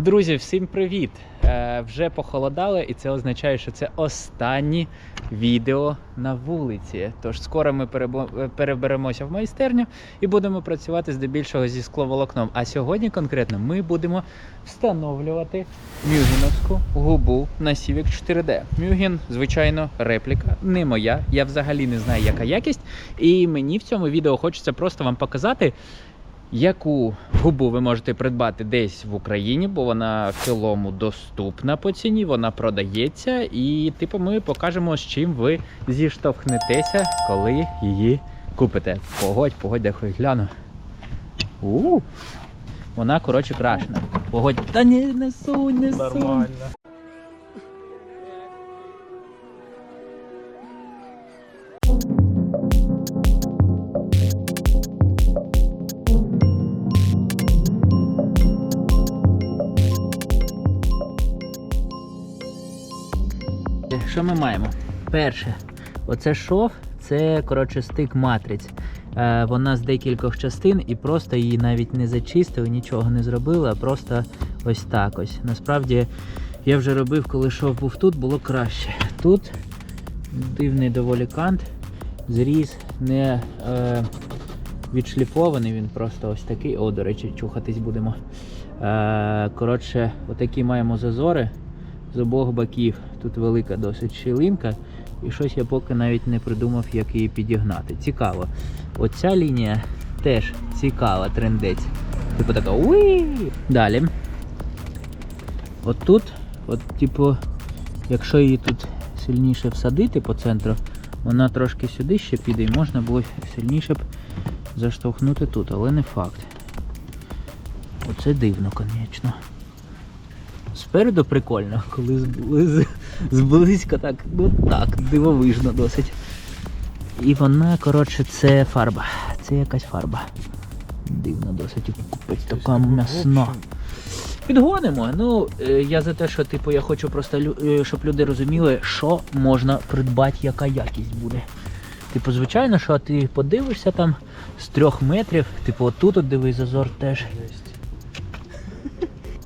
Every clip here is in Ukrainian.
Друзі, всім привіт! Е, вже похолодало, і це означає, що це останнє відео на вулиці. Тож скоро ми е, переберемося в майстерню і будемо працювати здебільшого зі скловолокном. А сьогодні конкретно ми будемо встановлювати мюгіновську губу на Civic 4D. Мюгін, звичайно, репліка, не моя. Я взагалі не знаю, яка якість. І мені в цьому відео хочеться просто вам показати, яку губу ви можете придбати десь в Україні, бо вона в цілому доступна по ціні, вона продається, і типу ми покажемо, з чим ви зіштовхнетеся, коли її купите. Погодь, погодь, де хоч гляну. у Вона, коротше, крашена. Погодь. Та ні, не сунь, не сунь. Що ми маємо? Перше, оце шов, це коротше стик матриць. Е, вона з декількох частин і просто її навіть не зачистили, нічого не зробили, а просто ось так ось. Насправді я вже робив, коли шов був тут, було краще. Тут дивний доволі кант, зріз не е, відшліфований, він просто ось такий. О, до речі, чухатись будемо. Е, коротше, отакі маємо зазори з обох боків. Тут велика досить щілинка, і щось я поки навіть не придумав, як її підігнати. Цікаво. Оця лінія теж цікава, трендець. Типу така уї. Далі. От тут, от, типу, якщо її тут сильніше всадити по центру, вона трошки сюди ще піде і можна було сильніше б заштовхнути тут, але не факт. Оце дивно, звісно. Спереду прикольно, коли зблиз, зблизька так, ну так, дивовижно досить. І вона, коротше, це фарба. Це якась фарба. Дивно досить купить така м'ясна. Підгонимо. Ну, е, я за те, що типу, я хочу просто, е, щоб люди розуміли, що можна придбати, яка якість буде. Типу, звичайно, що ти подивишся там з трьох метрів, типу, отут от дивись зазор теж.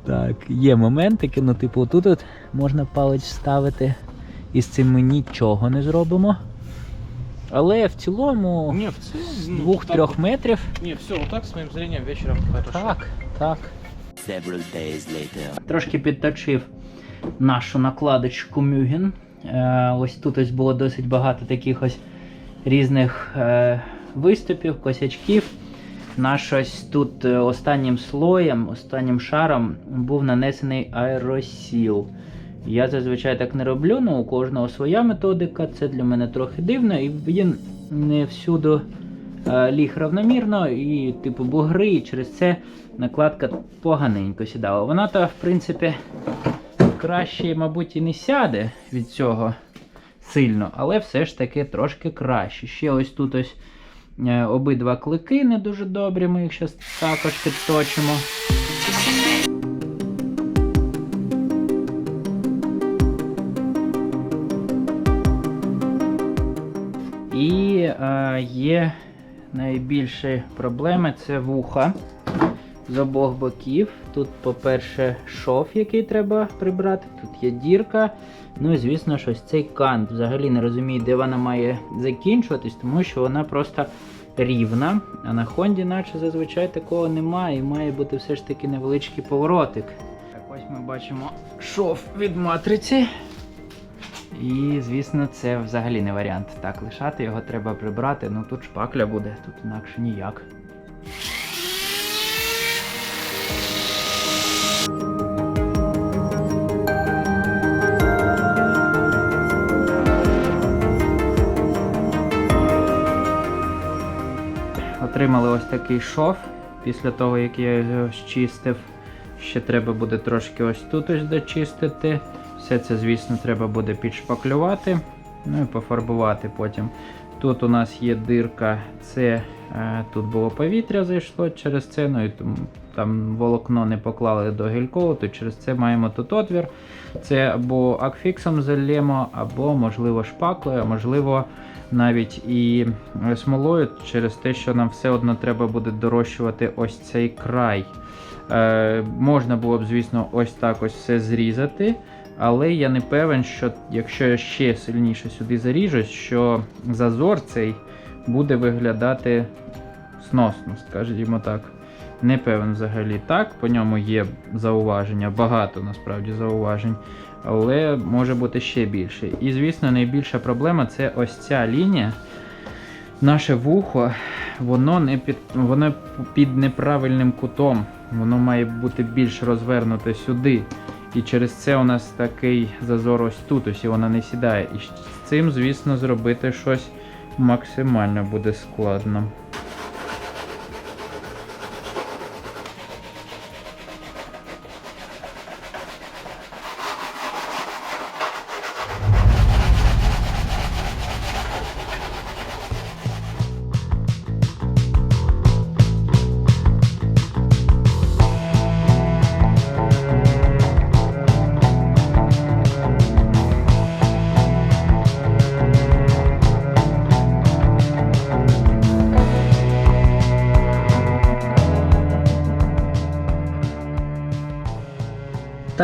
Так, є моментики, ну типу тут от можна палець вставити, і з цим ми нічого не зробимо. Але в цілому Не, в целом, з ну, двох-трьох так метрів. вот. Не, все, вот так с моим зрением хорошо. Так, так. Several days later. Трошки підточив нашу накладочку Мюген. Е, ось тут ось було досить багато таких ось різних е, виступів, косячків. Наш ось тут е, останнім слоєм, останнім шаром був нанесений аеросіл. Я зазвичай так не роблю, але у кожного своя методика. Це для мене трохи дивно, і він не всюди е, ліг равномірно, і типу бугри, і через це накладка поганенько сідала. Вона то, в принципі, краще, мабуть, і не сяде від цього сильно, але все ж таки трошки краще. Ще ось тут ось е, обидва клики не дуже добрі, ми їх зараз також підточимо. Є найбільші проблеми це вуха з обох боків. Тут, по-перше, шов, який треба прибрати, тут є дірка. Ну і звісно, що цей кант взагалі не розумію, де вона має закінчуватись, тому що вона просто рівна. А на Хонді, наче зазвичай такого немає, і має бути все ж таки невеличкий поворотик. Так, ось ми бачимо шов від матриці. І, звісно, це взагалі не варіант. Так, лишати його треба прибрати. Ну тут шпакля буде, тут інакше ніяк. Отримали ось такий шов після того, як я його щистив. Ще треба буде трошки ось тут ось дочистити. Все це, звісно, треба буде підшпаклювати, ну і пофарбувати потім. Тут у нас є дирка, це е, тут було повітря зайшло через це, ну і там, волокно не поклали до гельколу, то через це маємо тут отвір. Це або акфіксом зальємо, або, можливо, шпаклею, а можливо, навіть і е, смолою, через те, що нам все одно треба буде дорощувати ось цей край. Е, можна було б, звісно, ось так ось все зрізати. Але я не певен, що якщо я ще сильніше сюди заріжусь, що зазор цей буде виглядати сносно, скажімо так. Не певен взагалі так. По ньому є зауваження, багато насправді зауважень, але може бути ще більше. І, звісно, найбільша проблема це ось ця лінія. Наше вухо, воно не під воно під неправильним кутом. Воно має бути більш розвернуте сюди. І через це у нас такий зазор ось тут, ось і вона не сідає. І з цим, звісно, зробити щось максимально буде складно.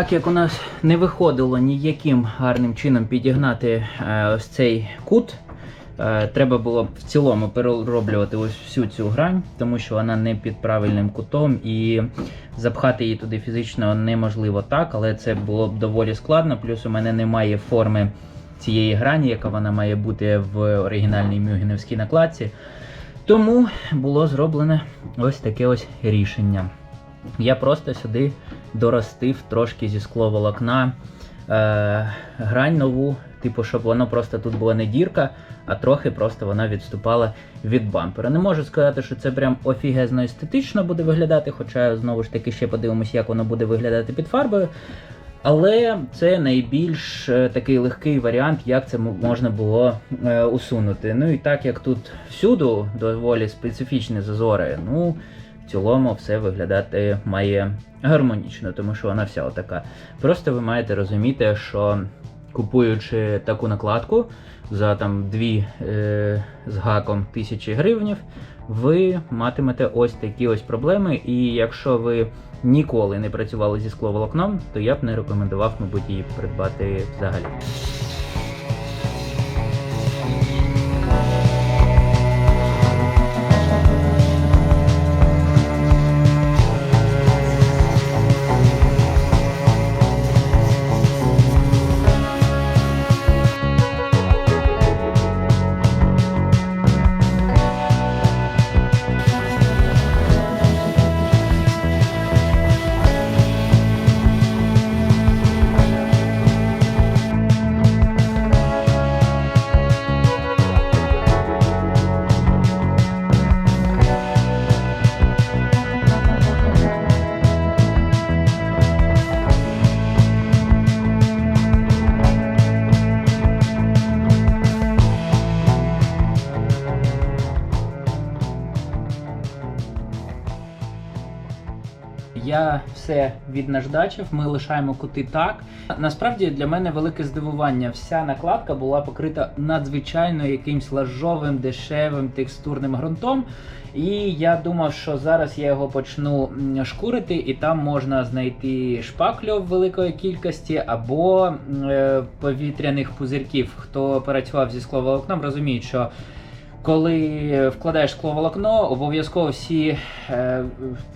Так як у нас не виходило ніяким гарним чином підігнати е, ось цей кут, е, треба було в цілому перероблювати ось всю цю грань, тому що вона не під правильним кутом і запхати її туди фізично неможливо так, але це було б доволі складно. Плюс у мене немає форми цієї грані, яка вона має бути в оригінальній мюгенівській накладці. Тому було зроблене ось таке ось рішення. Я просто сюди доростив трошки зі скловолокна е, грань нову, типу, щоб воно просто тут була не дірка, а трохи просто вона відступала від бампера. Не можу сказати, що це прям офігезно естетично буде виглядати, хоча знову ж таки ще подивимось, як воно буде виглядати під фарбою. Але це найбільш е, такий легкий варіант, як це можна було е, усунути. Ну і так як тут всюду доволі специфічні зазори, ну в цілому все виглядати має гармонічно, тому що вона вся отака. Просто ви маєте розуміти, що купуючи таку накладку за там дві е, з гаком тисячі гривнів, ви матимете ось такі ось проблеми. І якщо ви ніколи не працювали зі скловолокном, то я б не рекомендував, мабуть, її придбати взагалі. Все віднаждачив, ми лишаємо кути так. Насправді для мене велике здивування. Вся накладка була покрита надзвичайно якимсь лажовим, дешевим текстурним ґрунтом. І я думав, що зараз я його почну шкурити, і там можна знайти шпаклю в великої кількості або е, повітряних пузирків. Хто працював зі скловолокном, розуміють, що коли вкладаєш скловолокно, обов'язково всі, е,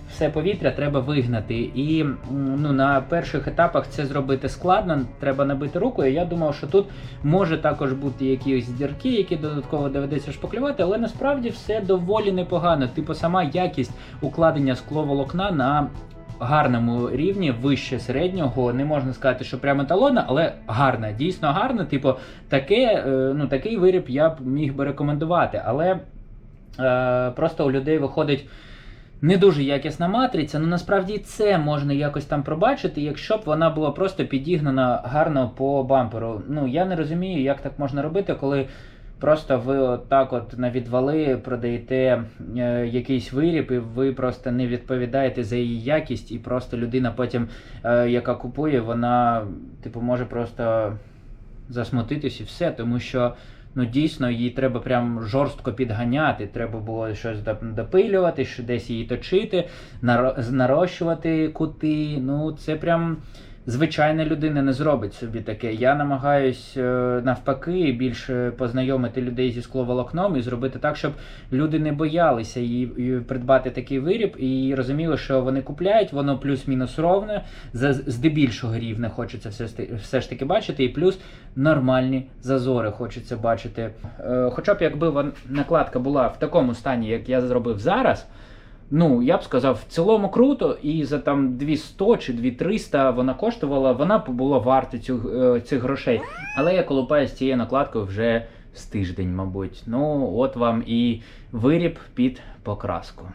все повітря треба вигнати. І ну, на перших етапах це зробити складно, треба набити руку. Я думав, що тут може також бути якісь дірки, які додатково доведеться шпаклювати, але насправді все доволі непогано. Типу, сама якість укладення скловолокна на гарному рівні, вище середнього. Не можна сказати, що прямо талона, але гарна, дійсно гарна. Типу, таке, е, ну, такий виріб я б міг би рекомендувати. Але е, просто у людей виходить. Не дуже якісна матриця, ну насправді це можна якось там пробачити, якщо б вона була просто підігнана гарно по бамперу. Ну я не розумію, як так можна робити, коли Просто ви отак от на відвали продаєте е, якийсь виріб, і ви просто не відповідаєте за її якість, і просто людина потім, е, яка купує, вона типу може просто засмутитись і все, тому що ну дійсно їй треба прям жорстко підганяти. Треба було щось допилювати, що десь її точити, наро- нарощувати кути. Ну це прям. Звичайна людина не зробить собі таке. Я намагаюсь е, навпаки більше познайомити людей зі скловолокном і зробити так, щоб люди не боялися її придбати такий виріб і розуміли, що вони купляють, воно плюс-мінус ровне, за здебільшого рівне хочеться все, все ж таки бачити, і плюс нормальні зазори хочеться бачити. Е, Хоча б якби накладка була в такому стані, як я зробив зараз. Ну, я б сказав, в цілому круто, і за там 200 чи 2300 вона коштувала, вона була варта цю, е, цих грошей. Але я колупаю з цією накладкою вже з тиждень, мабуть. Ну, от вам і виріб під покраску.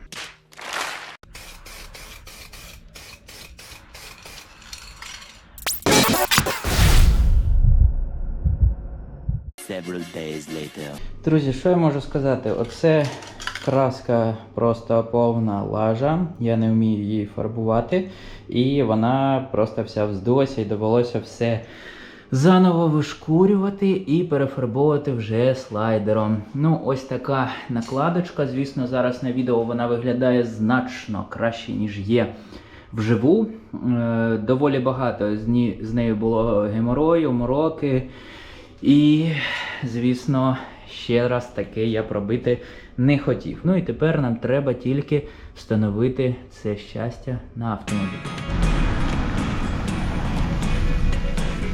Several days later. Друзі, що я можу сказати? Оце краска просто повна лажа. Я не вмію її фарбувати. І вона просто вся вздулася і довелося все заново вишкурювати і перефарбовувати вже слайдером. Ну, ось така накладочка. Звісно, зараз на відео вона виглядає значно краще, ніж є. Вживу Е, доволі багато з, нею було геморою, мороки. І, звісно, ще раз таке я пробити не хотів. Ну і тепер нам треба тільки встановити це щастя на автомобіль.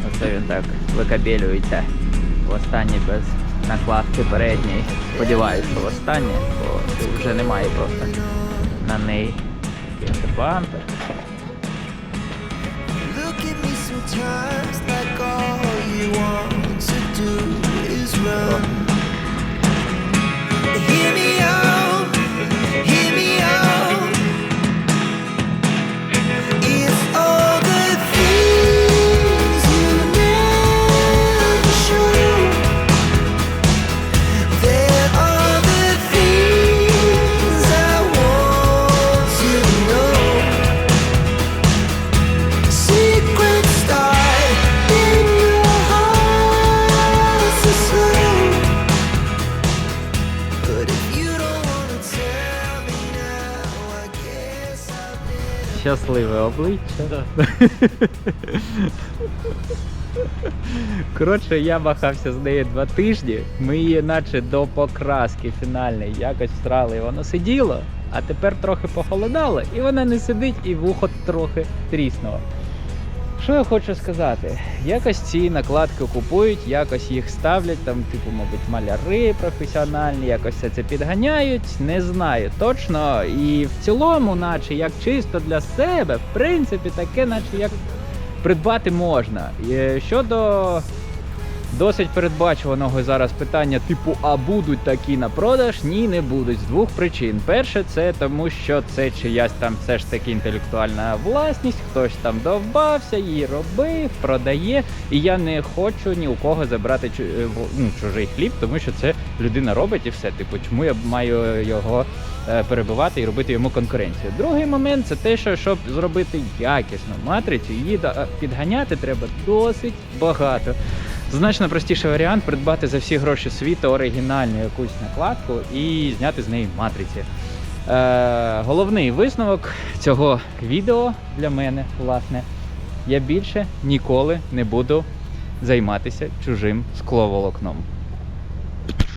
Оце він так викабелюється в останній без накладки передньої. Сподіваюся, що в останнє, бо вже немає просто на неї бампер. Щасливе обличчя. Коротше, я махався з нею два тижні. Ми її наче до покраски фінальної якось встрали, і Воно сиділо, а тепер трохи похолодало, і вона не сидить, і вухо трохи тріснуло. Що я хочу сказати? Якось ці накладки купують, якось їх ставлять, там, типу, мабуть, маляри професіональні, якось все це підганяють. Не знаю точно. І в цілому, наче як чисто для себе, в принципі, таке, наче як придбати можна. Щодо досить передбачуваного зараз питання, типу, а будуть такі на продаж? Ні, не будуть з двох причин. Перше, це тому, що це чиясь там все ж таки інтелектуальна власність, хтось там довбався, її робив, продає. І я не хочу ні у кого забрати е, ну, чужий хліб, тому що це людина робить і все. Типу, чому я маю його е, перебивати і робити йому конкуренцію? Другий момент це те, що щоб зробити якісну матрицю, її да- підганяти треба досить багато. Значно простіший варіант придбати за всі гроші світу оригінальну якусь накладку і зняти з неї матриці. Е, головний висновок цього відео для мене, власне, я більше ніколи не буду займатися чужим скловолокном.